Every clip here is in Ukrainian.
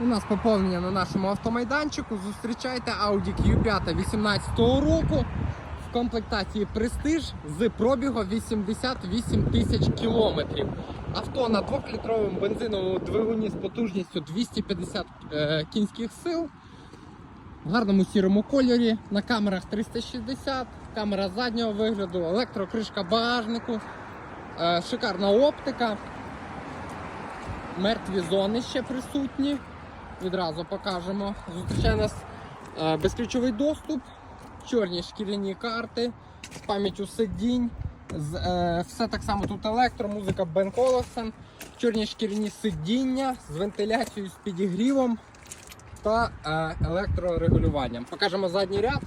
У нас поповнення на нашому автомайданчику. Зустрічайте Audi Q5 18 року в комплектації Prestige з пробігом 88 тисяч кілометрів. Авто на 2-літровому бензиновому двигуні з потужністю 250 е, кінських сил. В гарному сірому кольорі, на камерах 360, камера заднього вигляду, електрокришка багажнику, е, шикарна оптика. Мертві зони ще присутні. Відразу покажемо. Зустрічає нас е, безключовий доступ, чорні шкіряні карти з пам'яттю сидінь. З, е, все так само тут електро, музика Бен Колосон, чорні шкіряні сидіння з вентиляцією, з підігрівом та е, електрорегулюванням. Покажемо задній ряд.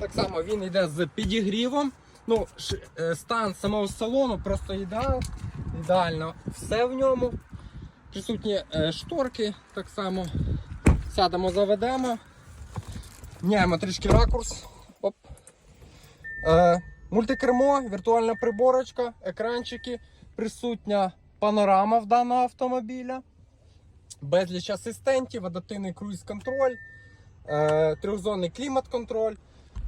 Так само він йде з підігрівом. Ну, е, стан самого салону просто ідеал. Ідеально все в ньому. Присутні е, шторки, так само сядемо, заведемо. Міняємо трішки ракурс. Оп. Е, мультикермо, віртуальна приборочка, екранчики, присутня панорама в даного автомобіля, безліч асистентів, адаптивний круїз-контроль, е, трьохзонний клімат-контроль.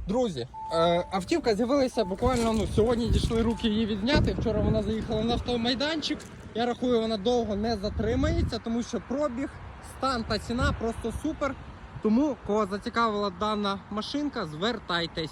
Друзі, е, автівка з'явилася буквально ну, сьогодні дійшли руки її відзняти. Вчора вона заїхала на автомайданчик. Я рахую, вона довго не затримається, тому що пробіг, стан та ціна просто супер. Тому, кого зацікавила дана машинка, звертайтесь.